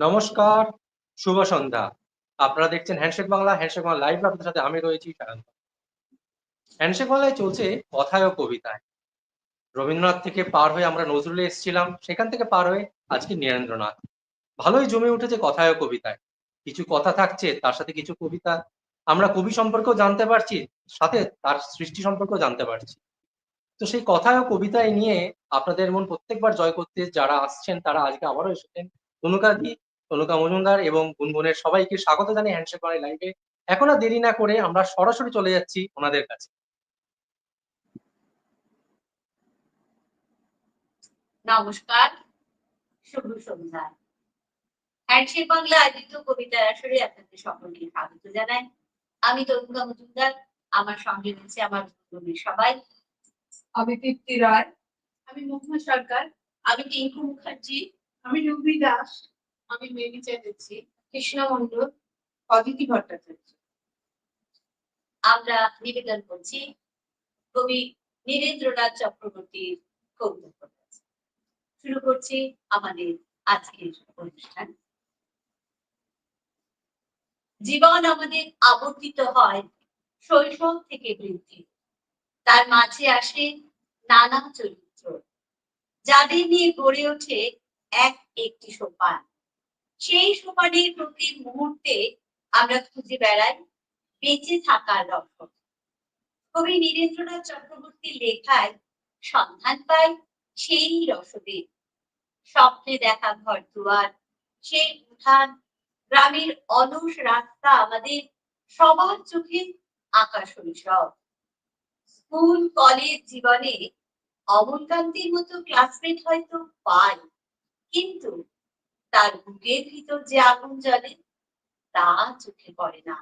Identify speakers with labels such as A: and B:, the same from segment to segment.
A: নমস্কার, শুভ সন্ধ্যা। আপনারা দেখছেন handshake Bangla handshake Bangla live আপনাদের সাথে আমি রয়েছি সায়ন্ত। হ্যান্ডশেক বাংলায় চলছে কথায় ও কবিতায়। রবীন্দ্রনাথ থেকে পার হয়ে আমরা নজরুলে এসেছিলাম, সেখান থেকে পার হয়ে আজকে নীরেন্দ্রনাথ। ভালোই জমে উঠেছে কথায় ও কবিতায়। কিছু কথা থাকছে, তার সাথে কিছু কবিতা। আমরা কবি সম্পর্কেও জানতে পারছি, সাথে তার সৃষ্টি সম্পর্কেও জানতে পারছি। তো সেই কথা কবিতায় নিয়ে আপনাদের মন প্রত্যেকবার জয় করতে যারা আসছেন, তারা আজকে আবারও এসেছেন। তনুকাদি তনুকা মজুমদার এবং গুনগুনের সবাইকে স্বাগত জানাই হ্যান্ডশেক বাংলা লাইভে এখন আর দেরি না করে আমরা সরাসরি চলে যাচ্ছি ওনাদের কাছে।
B: নমস্কার, শুভ সন্ধ্যা। হ্যান্ডশেক বাংলা আয়োজিত কবিতার আসরে আপনাদের সকলকে স্বাগত জানাই। আমি তরুণা মজুমদার, আমার সঙ্গে রয়েছে আমার সবাই।
C: আমি তৃপ্তি রায়।
B: আমি মুগ্ধা সরকার। আমি টিঙ্কু মুখার্জি।
C: আমি রুবি দাস।
B: আমি মেমি চ্যাটার্জি।
C: কৃষ্ণ মন্ডল অদিতি ভট্টাচার্য।
B: আমরা নিবেদন করছি কবি নীরেন্দ্রনাথ চক্রবর্তীর কবিতা। শুরু করছি আমাদের আজকের অনুষ্ঠান। জীবন আমাদের আবর্তিত হয় শৈশব থেকে বৃদ্ধি। তার মাঝে আসে নানা চরিত্র। যাদের নিয়ে গড়ে ওঠে এক একটি সোপান। সেই সোপানের প্রতি মুহূর্তে আমরা খুঁজে বেড়াই বেঁচে থাকার রক্ষক কবি নীরেন্দ্রনাথ চক্রবর্তীর লেখায় সন্ধান পাই সেই রসদের। স্বপ্নে দেখা ঘর দুয়ার, সেই উঠান, গ্রামের অলস রাস্তা আমাদের সবার চোখে আঁকা শৈশব স্কুল, কলেজ জীবনে অমলকান্তির মতো ক্লাসমেট হয়তো পাই, কিন্তু তার বুকের ভিতর যে আগুন জ্বলে, তা চোখে পড়ে না।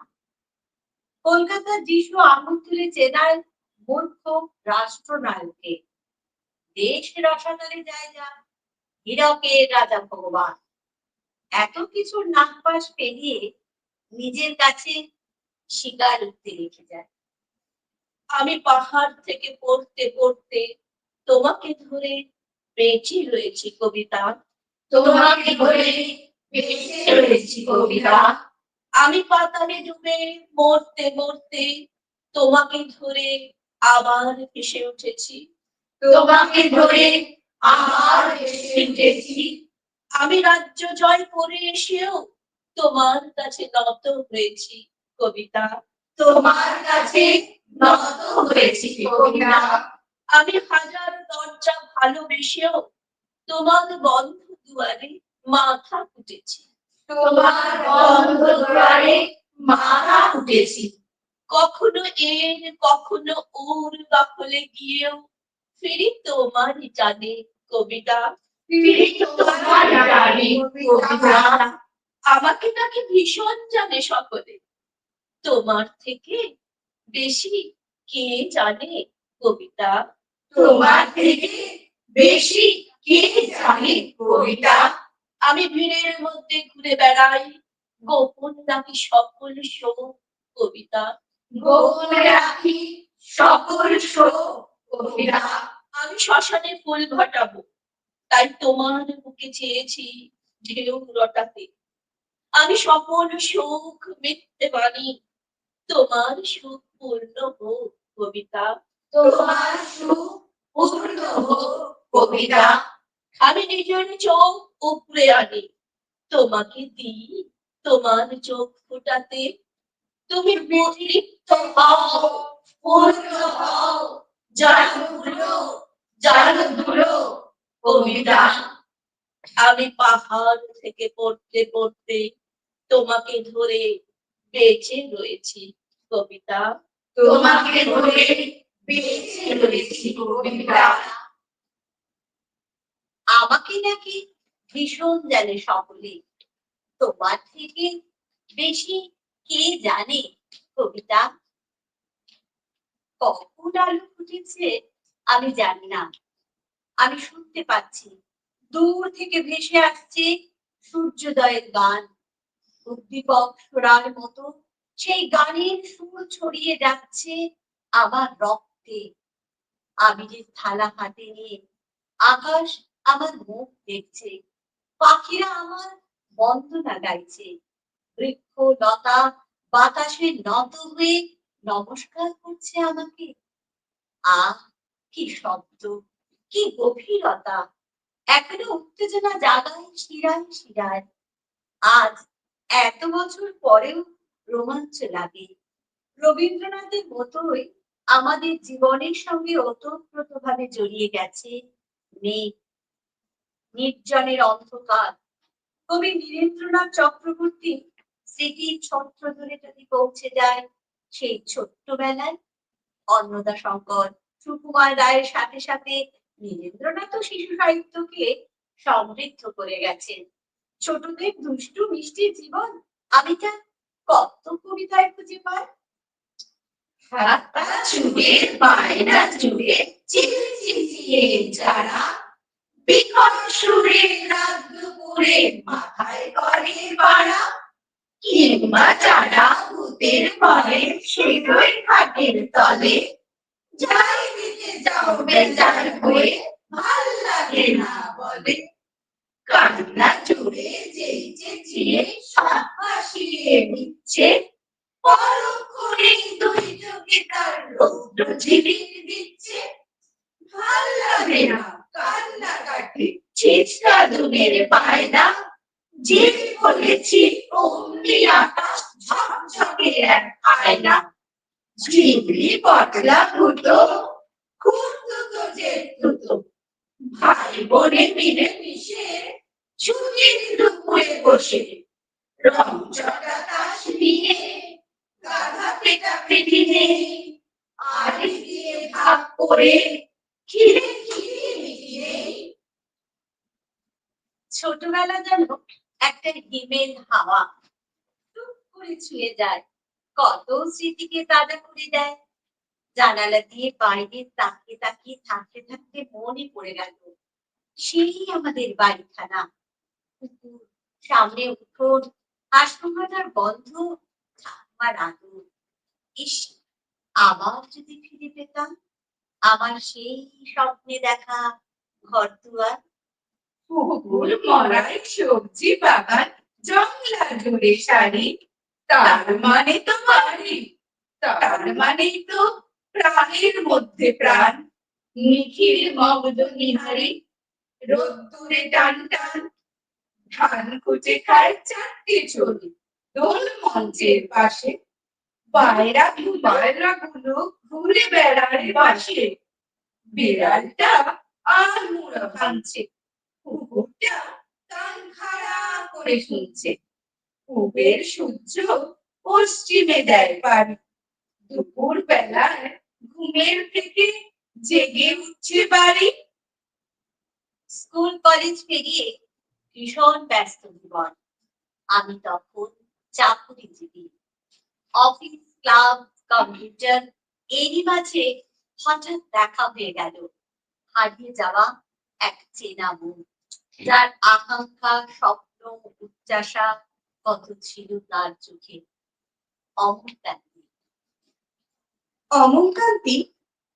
B: কলকাতার যিশু আঙুল তুলে চেনায় মূর্খ রাষ্ট্রনায়ককে, দেশ রসাতলে যায় যা হীরকের রাজা ভগবান। এত কিছুর নাকপাশ পেরিয়ে নিজের কাছে শিকার উঠতে রেখে যায়। আমি পাহাড় থেকে পড়তে পড়তে তোমাকে ধরে বেঁচে রয়েছি কবিতা। তোমাকে ধরে বেঁচে রয়েছি কবিতা। আমি পাতালে ডুবে মরতে মরতে তোমাকে ধরে আবার ভেসে উঠেছি। তোমাকে ধরে আবার উঠেছি। আমি রাজ্য জয় করে এসেও তোমার কাছে নত হয়েছি কবিতা। তোমার কাছে আমি হাজার দরজা ভালোবেসেও তোমার বন্ধ দুয়ারে মাথা ফুটেছি তোমার বন্ধ দুয়ারে মাথা উঠেছি কখনো এর, কখনো ওর দখলে গিয়েও ফিরি তোমার জানে কবিতা। ফিরি তোমার জানে কবিতা। আমাকে নাকি ভীষণ জানে সকলে। তোমার থেকে বেশি কে জানে কবিতা? তোমার থেকে বেশি কে জানে কবিতা? আমি ভিড়ের মধ্যে ঘুরে বেড়াই গোপন নাকি সকল শো কবিতা। গোপন রাখি সকল শো কবিতা। আমি শ্মশানে ফুল ঘটাবো তাই তোমার বুকে চেয়েছি ঢেউ রটাতে। আমি সকল সুখ মিথ্যে বাণী তোমার সুখ পূর্ণ হোক কবিতা। তোমার সুখ পূর্ণ হোক কবিতা। আমি নিজের চোখ উপরে আনি। তোমাকে দিই তোমার চোখ ফুটাতে। তুমি বিতৃপ্ত হও পূর্ণ হও জানো ধুলো জানো ধুলো কবিতা। আমি পাহাড় থেকে পড়তে পড়তে তোমাকে ধরে বেঁচে রয়েছি, কবিতা। তোমাকে ধরে বেঁচে রয়েছি, কবিতা। আমাকে নাকি ভীষণ জানে সকলে। তোমার থেকে বেশি কে জানে, কবিতা? কখন আলো ফুটেছে আমি জানি না। আমি শুনতে পাচ্ছি, দূর থেকে ভেসে আসছে সূর্যোদয়ের গান। উদ্দীপক সুরার মতো সেই গানের সুর ছড়িয়ে যাচ্ছে আমার রক্তে। আবিরের থালা হাতে নিয়ে আকাশ আমার মুখ দেখছে, পাখিরা আমার বন্দনা গাইছে। বৃক্ষ লতা বাতাসে নত হয়ে নমস্কার করছে আমাকে। আহ, কি শব্দ, কি গভীরতা। এখনও উত্তেজনা জাগায় শিরায় শিরায়। আজ এত বছর পরেও রোমাঞ্চ লাগে। রবীন্দ্রনাথের মতোই আমাদের জীবনের সঙ্গে ওতপ্রোতভাবে জড়িয়ে গেছে মেঘ। নির্জনের অন্ধকার। কবি নীরেন্দ্রনাথ চক্রবর্তী স্মৃতির ছত্র ধরে যদি পৌঁছে যায় সেই ছোট্টবেলায়। অন্নদা শঙ্কর, সুকুমার রায়ের সাথে সাথে নীরেন্দ্রনাথ শিশু সাহিত্যকে সমৃদ্ধ করে গেছেন। ছোটদের দুষ্টু মিষ্টি জীবন। আমি তার কত কবিতায় খুঁজে পাই। হাত পা ছুঁড়ে বায়না জুড়ে চিচিয়ে যারা বিকট সুরে রাত দুপুরে মাথায় বাড়া। কিংবা যারা তলে। যাই দিতে যাও বেজার হয়ে, ভালো লাগে না বলে কান্না জুড়ে যেই চেঁচিয়ে সব ভাসিয়ে নিচ্ছে, পরক্ষণে দুই চোখে তার রৌদ্র ঝিলিক দিচ্ছে। ভালো লাগে না কান্না কাটে ছেচকা দুনের বায়না। যে বলেছি, অমনি আকাশ ঝকঝকে এক আয়না। ঝিমলি পটলা ফুটো খুব দুটো যে দুটো ভাই বোনে মিলে মিশে ছুটির দুপুরে বসে। রং চটা তাস নিয়ে গাধা পেটা পেটি নেই আর দিয়ে ভাগ করে খিরে মিটি নেই ছোটবেলা যেন একটা হিমেল হাওয়া টুক করে ছুঁয়ে যায়। কত স্মৃতিকে তাজা করে দেয়। জানালা দিয়ে বাইরে তাকিয়ে তাকিয়ে থাকতে থাকতে মনে পড়ে গেল, সেই আমাদের বাড়িখানা। পুকুর সামনে উঠোন হাসপাতাল বন্ধ ঠাকুমার আদর। ইস, আবার যদি ফিরে পেতাম, আমার সেই স্বপ্নে দেখা ঘর দুয়ার
C: পুকুর মরাই সবজি বাগান জংলা জুড়ে সারি তার মানে তো বাড়ি তার মানেই তো প্রাণের মধ্যে প্রাণ। নিখিল মগ্ন নিহারি রোদ্দুরে টান টান। ধান কুচে খায় চারটে চলি দোল মঞ্চের পাশে। পায়রা পায়রা গুলো ঘুরে বেড়ায় পাশে বিড়ালটা আর মুড়া ভাঙছে, কুকুরটা কান খাড়া করে শুনছে। পূবের সূর্য পশ্চিমে দেয় পানি। দুপুর বেলায় ঘুমের থেকে জেগে উঠছে বাড়ি
B: স্কুল কলেজ পেরিয়ে ভীষণ ব্যস্ত জীবন। আমি তখন চাকুরিজীবী। অফিস ক্লাব কম্পিউটার এরই মাঝে হঠাৎ দেখা হয়ে গেল। হারিয়ে যাওয়া এক চেনা মুখ যার আকাঙ্ক্ষা, স্বপ্ন উচ্চাসা কত ছিল তার চোখে? অমরকান্তি।
D: অমনকান্তি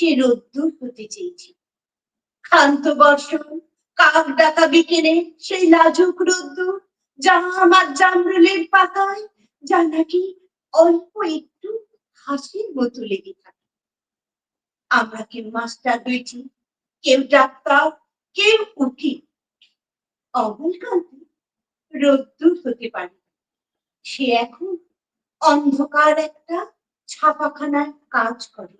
D: সে রোদ্দুর হতে চেয়েছে। ক্ষান্ত বর্ষণ, কাক ডাকা বিকেলে সেই লাজুক রোদ্দুর, যা আমার জামরুলের পাতায়, যা নাকি অল্প একটু হাসির মতো লেগে থাকে। আমরা কেউ মাস্টার হয়েছি কেউ ডাক্তার, কেউ উকিল। অমলকান্তি রোদ্দুর হতে পারে। সে এখন অন্ধকার একটা ছাপাখানায় কাজ করে।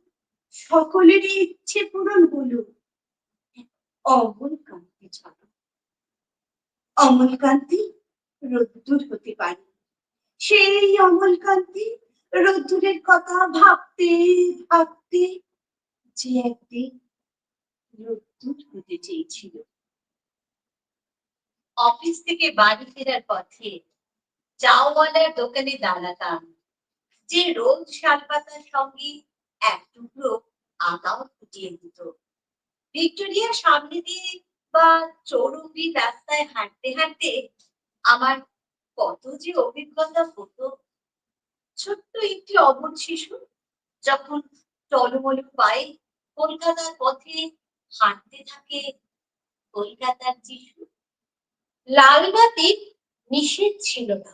D: সকলেরই ইচ্ছে পূরণ হলো। অমল কান্তি ছাড়া অমল কান্তি রোদ্দুর হতে পারে। সেই অমল কান্তি রোদ্দুরের কথা ভাবতে ভাবতে যে একদিন রোদ্দুর হতে চেয়েছিল।
E: অফিস থেকে বাড়ি ফেরার পথে চাওয়ালার দোকানে দাঁড়াতাম। যে রোজ শালপাতার সঙ্গে এক টুকরো আদাও ফুটিয়ে দিত। ভিক্টোরিয়ার সামনে দিয়ে বা চৌরঙ্গি রাস্তায় হাঁটতে হাঁটতে আমার কত যে অভিজ্ঞতা হতো। ছোট্ট একটি অবধ শিশু যখন টলমলো পায়ে কলকাতার পথে হাঁটতে থাকে কলকাতার যিশু লালবাতি নিষেধ ছিল না,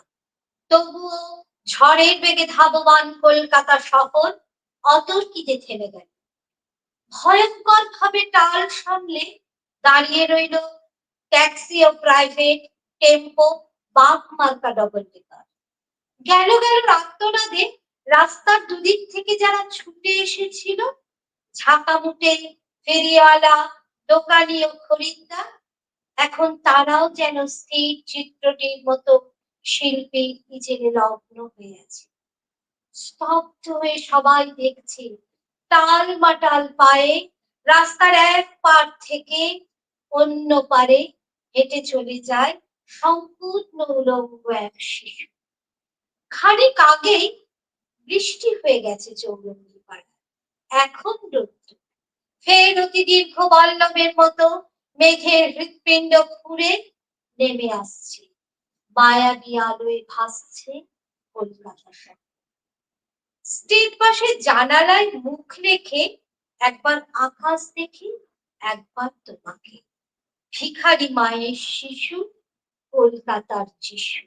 E: তবুও ঝড়ের বেগে ধাবমান কলকাতা শহর অতর্কিতে থেমে গেল। ভয়ঙ্কর ভাবে টাল সামলে দাঁড়িয়ে রইল ট্যাক্সি ও প্রাইভেট, টেম্পো বাঘ মার্কা ডবল ডেকার গেল গেল রাত্রনাদে রাস্তার দুদিক থেকে যারা ছুটে এসেছিল, ঝাঁকা মুটে ফেরিওয়ালা, দোকানি ও খরিদ্দার, এখন তারাও যেন স্থির চিত্রটির মতো শিল্পীর নিজের লগ্ন হয়ে আছে। স্তব্ধ হয়ে সবাই দেখছে। টাল মাটাল পায়ে, রাস্তার এক পার থেকে অন্য পারে হেঁটে চলে যায় সম্পূর্ণ উলঙ্গ এক শিশু। খানিক আগেই বৃষ্টি হয়ে গেছে চৌরঙ্গি পাড়ায়। এখন রৌদ্র ফের অতি দীর্ঘ বল্লভের মতো মেঘের হৃৎপিণ্ড ঘুরে নেমে আসছে। মায়াবী আলোয় ভাসছে কলকাতা শহর। স্টেট পাশে জানালায় মুখ রেখে একবার আকাশ দেখি, একবার তোমাকে। ভিখারি মায়ের শিশু, কলকাতার যিশু।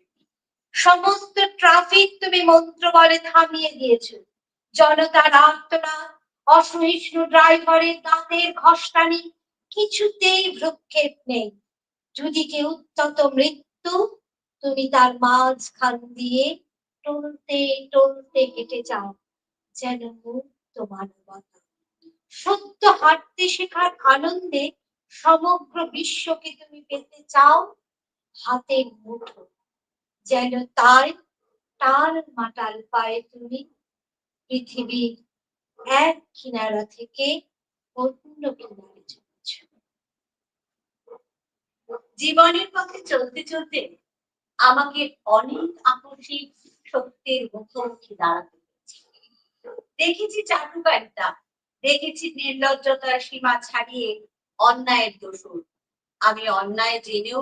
E: সমস্ত ট্রাফিক তুমি মন্ত্র বলে থামিয়ে দিয়েছ। জনতার আর্তনাদ, অসহিষ্ণু ড্রাইভারের দাঁতের ঘষ্টানি, কিছুতেই ভ্রুক্ষেপ নেই। যদি কেউ উত্তত মৃত্যু, তুমি তার মাঝখান দিয়ে টলতে টলতে হেঁটে যাও, যেন মুক্ত মানবতা সত্য হাঁটতে শেখার আনন্দে সমগ্র বিশ্বকে তুমি পেতে চাও হাতের মুঠো, যেন তার টাল মাটাল পায়ে তুমি পৃথিবীর এক কিনারা থেকে অন্য কিনারে চলেছ। জীবনের পথে চলতে চলতে আমাকে অনেক আকস্মিক সত্যের মুখোমুখি দাঁড়াতে দেখেছি চাটুকারিতা, দেখেছি নির্লজ্জতার সীমা ছাড়িয়ে অন্যায়ের দোষর। আমি অন্যায় জেনেও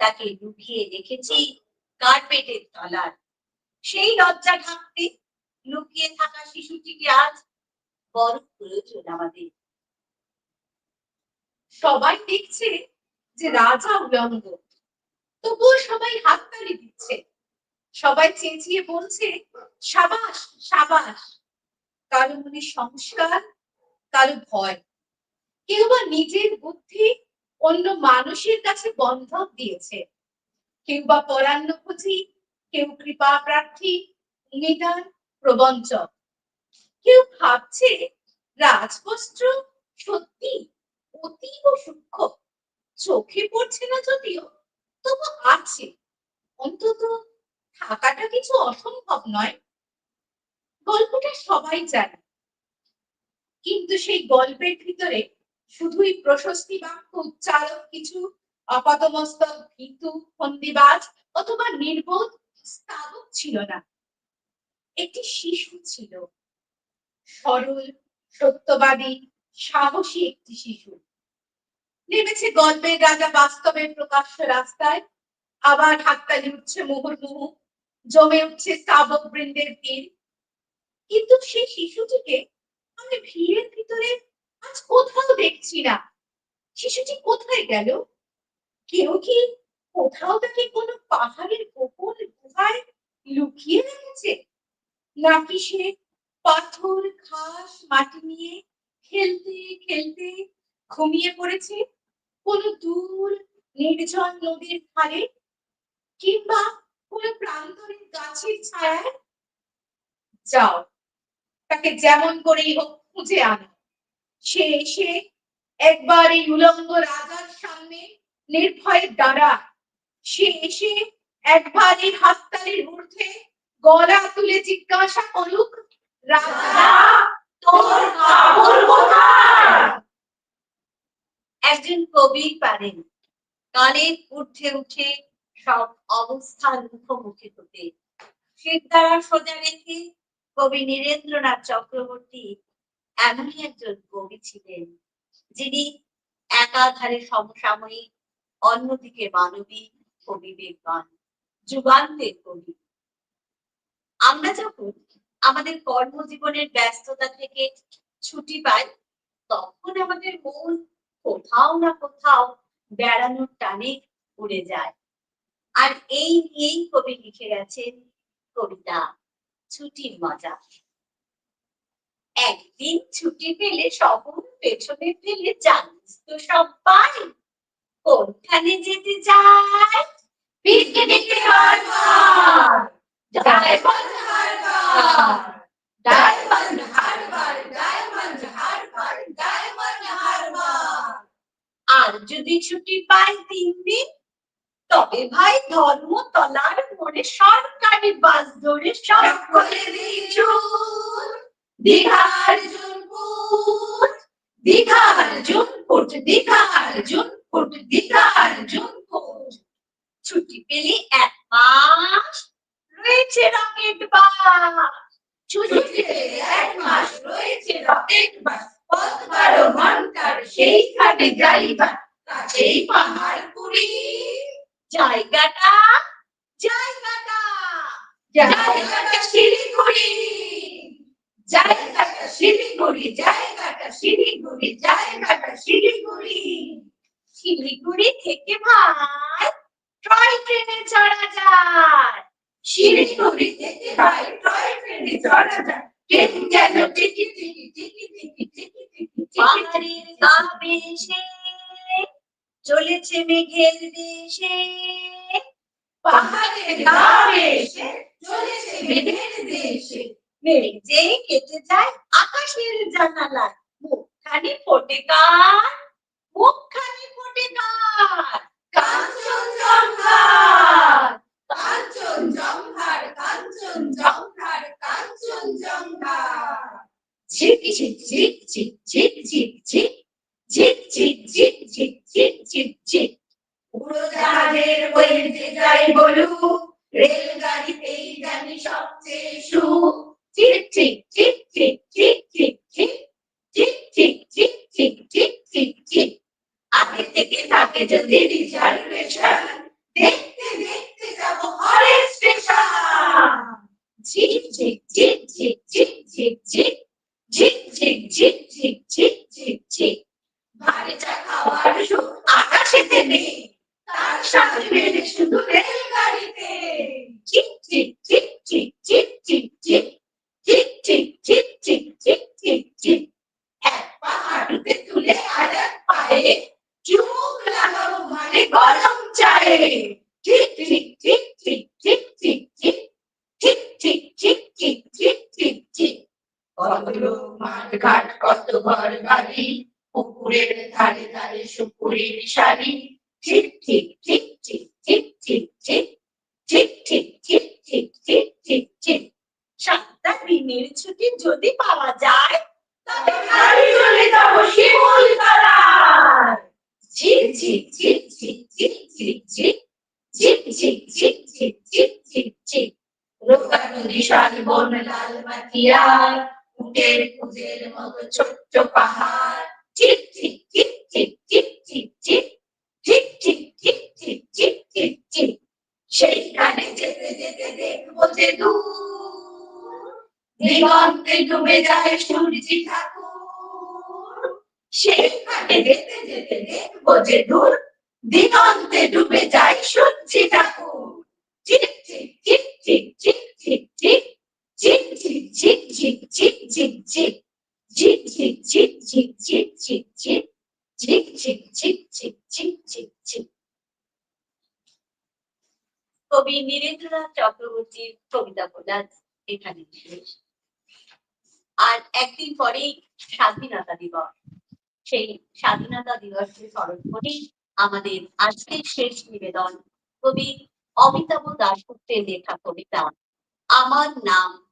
E: তাকে লুকিয়ে রেখেছি কার্পেটের তলার। সেই লজ্জা ঢাকতে লুকিয়ে থাকা শিশুটিকে আজ বড় প্রয়োজন আমাদের।
C: সবাই দেখছে যে রাজা উলঙ্গ, তবুও সবাই হাততালি দিচ্ছে। সবাই চেঁচিয়ে বলছে, সাবাস সাবাস। কারও মনে সংস্কার, কারও ভয়। কেউ বা নিজের বুদ্ধি অন্য মানুষের কাছে বন্ধক দিয়েছে। কেউ বা পরান্নভোজী কেউ কৃপা প্রার্থী, নিদান, প্রবঞ্চক। কেউ ভাবছে, রাজবস্ত্র সত্যি অতীব সূক্ষ্ম। চোখে পড়ছে না যদিও, তবু আছে। অন্তত থাকাটা কিছু অসম্ভব নয়। গল্পটা সবাই জানে। কিন্তু সেই গল্পের ভিতরে শুধুই প্রশস্তি বাক্য উচ্চারক কিছু আপাতমস্তক ভীতু, ফন্দিবাজ অথবা নির্বোধ স্থাবক ছিল না। একটি শিশু ছিল। সরল, সত্যবাদী, সাহসী একটি শিশু। নেমেছে গল্পের রাজা বাস্তবের প্রকাশ্য রাস্তায়, আবার হাততালি উঠছে মুহুর্মুহু জমে উঠছে স্তাবক বৃন্দের ভিড় কিন্তু সেই শিশুটিকে আমি ভিড়ের ভিতরে আজ কোথাও দেখছি না। শিশুটি কোথায় গেল? কেউ কি কোথাও তাকে কোনো পাহাড়ের গোপন গুহায় লুকিয়ে রেখেছে? নাকি সে পাথর, ঘাস, মাটি নিয়ে খেলতে খেলতে ঘুমিয়ে পড়েছে? কোনো দূর, নির্জন নদীর ধারে? কিংবা কোনো প্রান্তরের গাছের ছায়ায় যাও। তাকে যেমন করেই হোক খুঁজে আনো। সে এসে একবার এই উলঙ্গ রাজার সামনে নির্ভয়ে দাঁড়া সে এসে একবার এই হাততালির ঊর্ধ্বে গলা তুলে জিজ্ঞাসা করুক, রাজা, তোর কাপড় কোথায়?
F: একজন কবি পারেন। গানের ঊর্ধ্বে উঠে সব অবস্থার মুখোমুখি হতে। শির দ্বারা সোজা রেখে কবি নীরেন্দ্রনাথ চক্রবর্তী এমনই একজন কবি ছিলেন, যিনি একাধারে সমসাময়িক, অন্যদিকে মানবিক ও বিবেকবান, যুগান্তের কবি। আমরা যখন আমাদের কর্মজীবনের ব্যস্ততা থেকে ছুটি পাই, তখন আমাদের মন কোথাও না কোথাও বেড়ানোর টানে উড়ে যায়। আর এই নিয়েই কবি লিখে গেছেন কবিতা। ছুটির মজা। একদিন ছুটি পেলে শহর, পেছনে ফেলে জানিস তো সবাই, কোনখানে যেতে হারবার আর যদি ছুটি পাই তিন দিন তবে ভাই ধর্মতলার মোড়ে সরকারি বাস ধরে দিয়েছু দীঘার জুনপুট দীঘার জুনপুট দীঘার জুনপুট দীঘার জুনপুট ছুটি পেলে এক মাস রয়েছে রকেট বাস। ছুটি পেলে এক মাস রয়েছে রকেট বাস। পথ বারো ঘণ্টার সেইখানে যাইবা কাছেই পাহাড় পুরি জায়গাটা জায়গাটা জায়গাটা শিলিগুড়ি। জায়গাটা শিলিগুড়ি জায়গাটা শিলিগুড়ি জায়গাটা শিলিগুড়ি। শিলিগুড়ি থেকে ভাই টয় ট্রেনে চড়া যায়। শিলিগুড়ি থেকে ভাই টয় ট্রেনে চড়া যায়। ট্রেন যেন টিকি চলেছে মেঘের দেশে আকাশের মুখখানি কাঞ্চন জঙ্ঘার। কাঞ্চন জঙ্ঘার কাঞ্চন জঙ্ঘার কাঞ্চন জঙ্ঘার। ঝিক ঝিক ঝিক ঝিক ঝিক ঝিক। ঝিক ঝিক ঝিক ঝিক ঝিক ঝিক ঝিক উড়োজাহাজের বইতে যাই বলু রেলগাড়িতেই জানি সবচেয়ে সুখ ঠিক ঠিক ঠিক ঠিক ঠিক ঠিক ঠিক ঠিক ঠিক ঠিক ঠিক ঠিক ঠিক ঠিক আগে থেকে থাকে যদি রিজার্ভেশন কত লোক মাঠ ঘাট কত ঘর বাড়ি পুকুরের ধারে ধারে ঠিক ঠিক ঠিক ঠিক ঠিক ঠিক ঠিক ঠিক ঠিক ঠিক ঠিক ঠিক ঠিক ঠিক সাতটা দিনের ছুটি যদি পাওয়া যায় তবে চলে যাব শিমুল ঝিক ঝিক ঝিক ঝিক ঝিক ঝিক ঝিক ঝিক ঝিক ঝিক ঝিক ঝিক ঝিক ঝিক নদী শালবন লাল মাটিয়া উটের কুজের মতো ছোট্ট পাহাড় ঠিক ঠিক ঠিক ঠিক ঠিক ঠিক ঠিক ঠিক ঠিক ঠিক ঠিক ঠিক ঠিক ঠিক সেইখানে যেতে যেতে দেখব যে দূর দিগন্তে ডুবে যায় সূর্যি ঠাকুর সেইখানে যেতে যেতে দেখব যে দূর দিগন্তে ডুবে যায় সূর্যি ঠাকুর ঠিক ঠিক ঠিক ঠিক ঠিক ঠিক ঠিক
B: ঝিক ঝিক ঝিক ঝিক ঝিক ঝিক ঝিক ঝিক ঝিক ঝিক ঝিক কবি নীরেন্দ্রনাথ চক্রবর্তীর কবিতা প্রদান এখানে আর একদিন পরেই স্বাধীনতা দিবস সেই স্বাধীনতা দিবসকে স্মরণ করেই আমাদের আজকের শেষ নিবেদন কবি অমিতাভ দাশগুপ্তের লেখা কবিতা আমার নাম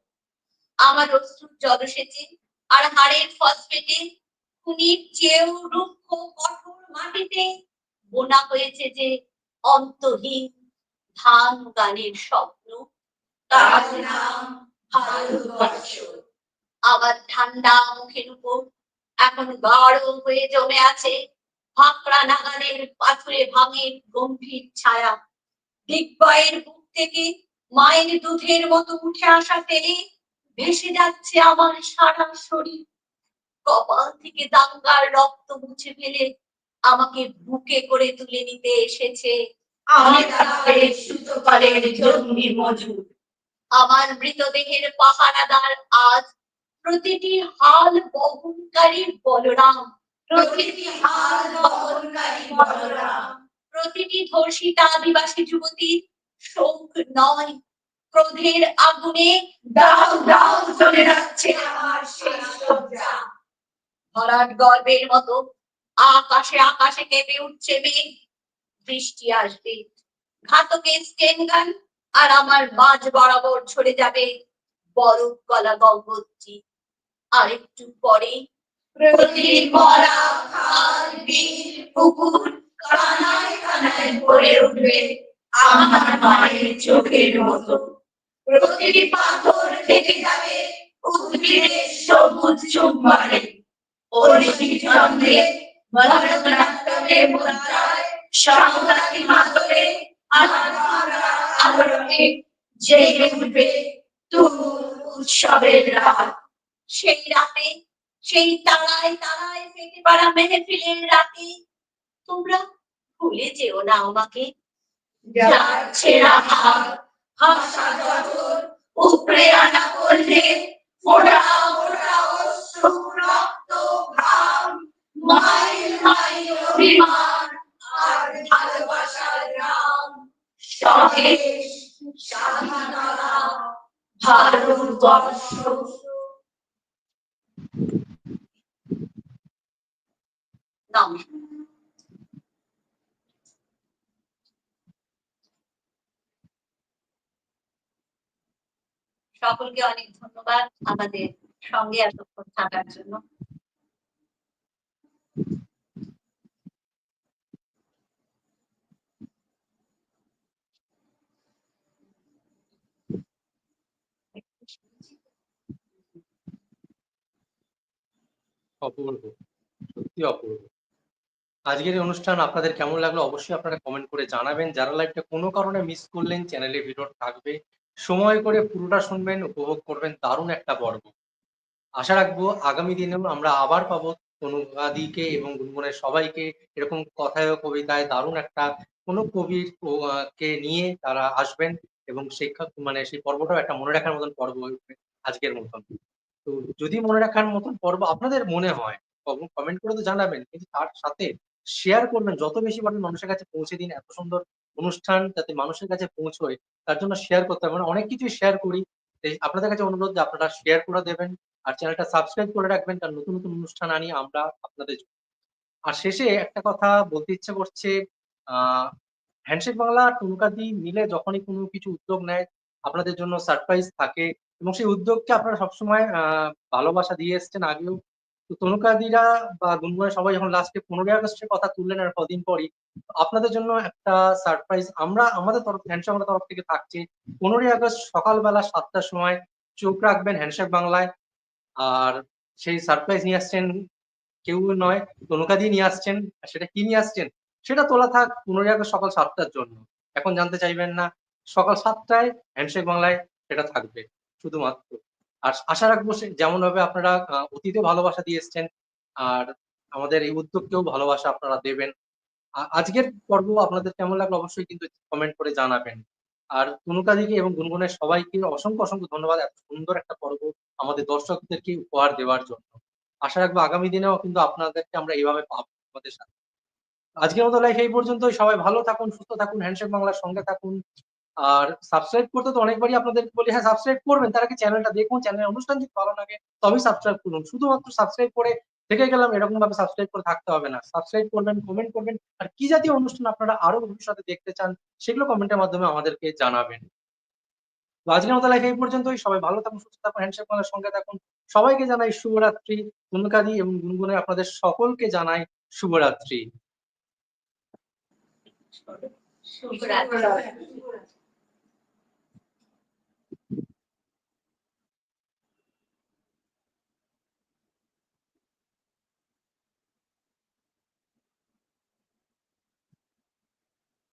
B: আমার অশ্রুর জলসেচে, আর হাড়ের ফসফেটে, খুনির চেয়েও রুক্ষ কঠোর মাটিতে বোনা হয়েছে যে অন্তহীন ধান গানের স্বপ্ন। তার নাম আবার ঠান্ডা মুখের উপর এখন গাঢ় হয়ে জমে আছে ফাঁকড়া নাগালের পাথরে ভাঙের গম্ভীর ছায়া। দিগ্বয়ের বুক থেকে মায়ের দুধের মতো উঠে আসা তেলে ভেসে যাচ্ছে আমার সারা শরীর। কপাল থেকে দাঙ্গার রক্ত মুছে ফেলে আমাকে বুকে করে তুলে নিতে এসেছে। আমার মৃতদেহের পাহারাদার আজ প্রতিটি হাল বহনকারী বলরাম।
F: প্রতিটি হাল বহনকারী বলরাম।
B: প্রতিটি ধর্ষিতা আদিবাসী যুবতী শোক নয় ক্রোধের আগুনে
F: দাও দাও চলে যাচ্ছে আমার শেষ সজ্জা
B: ভরাট গর্বের মতো আকাশে আকাশে কেঁপে উঠছে মেঘ। বৃষ্টি আসবে। ঘাতকের স্টেন গান আর আমার মাঝ বরাবর ছড়ে যাবে বরফ গলা গঙ্গোত্রী। আর একটু পরে
F: কানায় কানায় ভরে উঠবে আমার মায়ের চোখের মতো। প্রতিটি পাথর থেকে যাবে উদ্ভিদের সবুজ চুম্বনে অরিষি চন্দ্রে ভরতনাট্যমের মুদ্রায় সংগ্রামী মাতরে আলোড়নে জেগে উঠবে উৎসবের রাত।
B: সেই রাতে, সেই তারায় তারায় ফেটে পড়া মেহফিলের রাতে তোমরা ভুলে যেও না আমাকে।
F: যাচ্ছে হাত ভাষা জঠর উপরে আনা করলে ফোড়া ফোড়া অশ্রু রক্ত
B: সকলকে অনেক ধন্যবাদ আমাদের সঙ্গে এতক্ষণ থাকার জন্য।
A: অপূর্ব, সত্যি অপূর্ব। আজকের অনুষ্ঠান আপনাদের কেমন লাগল অবশ্যই আপনারা কমেন্ট করে জানাবেন। যারা লাইভটা কোনো কারণে মিস করলেন চ্যানেলে ভিডিও থাকবে সময় করে পুরোটা শুনবেন, উপভোগ করবেন, দারুণ একটা পর্ব। আশা রাখব আগামী দিনেও আমরা আবার পাবো তনুকাদিকে এবং গুনগুনের সবাইকে এরকম কথায় কবিতায় দারুণ একটা কোনো কবির কে নিয়ে তারা আসবেন এবং শিক্ষক মানে সেই পর্বটাও একটা মনে রাখার মতন পর্ব আজকের মতন। তো যদি মনে রাখার মতন পর্ব আপনাদের মনে হয় কমেন্ট করে তো জানাবেন, কিন্তু তার সাথে শেয়ার করবেন। যত বেশি পারেন মানুষের কাছে পৌঁছে দিন, এত সুন্দর অনুষ্ঠান যাতে মানুষের কাছে পৌঁছয়, তার জন্য শেয়ার করতে হবে। মানে অনেক কিছুই শেয়ার করি। আপনাদের কাছে অনুরোধ আপনারা শেয়ার করে দেবেন আর চ্যানেলটা সাবস্ক্রাইব করে রাখবেন, কারণ নতুন নতুন অনুষ্ঠান আনি আমরা আপনাদের জন্য। আর শেষে একটা কথা বলতে ইচ্ছে করছে আহ হ্যান্ডশেক বাংলা টুনকাদি মিলে যখনই কোনো কিছু উদ্যোগ নেয়, আপনাদের জন্য সারপ্রাইজ থাকে এবং সেই উদ্যোগকে আপনারা সবসময় আহ ভালোবাসা দিয়ে এসছেন আগেও। তো তনুকাদিরা বা গুনগুনের সবাই যখন লাস্টে পনেরোই আগস্টের কথা তুললেন আর কদিন পরই আপনাদের জন্য একটা সারপ্রাইজ আমরা, আমাদের তরফ হ্যান্ডশেক বাংলা তরফ থেকে থাকছে পনেরোই আগস্ট সকালবেলা সাতটার সময় চোখ রাখবেন হ্যান্ডশেক বাংলায়। আর সেই সারপ্রাইজ নিয়ে আসছেন কেউ নয় তনুকা দিয়ে নিয়ে আসছেন সেটা কি নিয়ে আসছেন? সেটা তোলা থাক পনেরোই আগস্ট সকাল সাতটার জন্য। এখন জানতে চাইবেন না, সকাল সাতটায় হ্যান্ডশেক বাংলায় সেটা থাকবে, শুধুমাত্র। আর আশা রাখব যেমন ভাবে আপনারা অতীতে ভালোবাসা দিয়ে এসছেন, আর আমাদের এই উদ্যোগকেও ভালোবাসা আপনারা দেবেন। আজকের পর্ব আপনাদের কেমন লাগল অবশ্যই কিন্তু কমেন্ট করে জানাবেন। আর তনুকাদিকে এবং গুনগুনের সবাইকে অসংখ্য অসংখ্য ধন্যবাদ এত সুন্দর একটা পর্ব আমাদের দর্শকদেরকে উপহার দেওয়ার জন্য। আশা রাখব আগামী দিনেও কিন্তু আপনাদেরকে আমরা এইভাবে পাবো আমাদের সাথে। আজকের মতো লাইফ এই পর্যন্তই। সবাই ভালো থাকুন, সুস্থ থাকুন হ্যান্ডশেক বাংলার সঙ্গে থাকুন। আর সাবস্ক্রাইব করতে তো অনেকবারই আপনাদের বলি হ্যাঁ সাবস্ক্রাইব করবেন, তার আগে চ্যানেলটা দেখুন চ্যানেলের অনুষ্ঠান যদি ভালো লাগে, তবেই সাবস্ক্রাইব করুন। শুধুমাত্র সাবস্ক্রাইব করে থেকে গেলাম এরকম ভাবে সাবস্ক্রাইব করে থাকতে হবে না। সাবস্ক্রাইব করবেন কমেন্ট করবেন, আর কি জাতীয় অনুষ্ঠান আপনারা আরও ভবিষ্যতে দেখতে চান, সেগুলো কমেন্টের মাধ্যমে আমাদেরকে জানাবেন। আজকের মতো লাইফ এই পর্যন্তই। সবাই ভালো থাকুন, সুস্থ থাকুন হ্যান্ডশেক বাংলার সঙ্গে থাকুন। সবাইকে জানাই শুভরাত্রি। তুনকাদি এবং গুনগুনে আপনাদের সকলকে জানাই শুভরাত্রি।
B: শুভরাত্রি।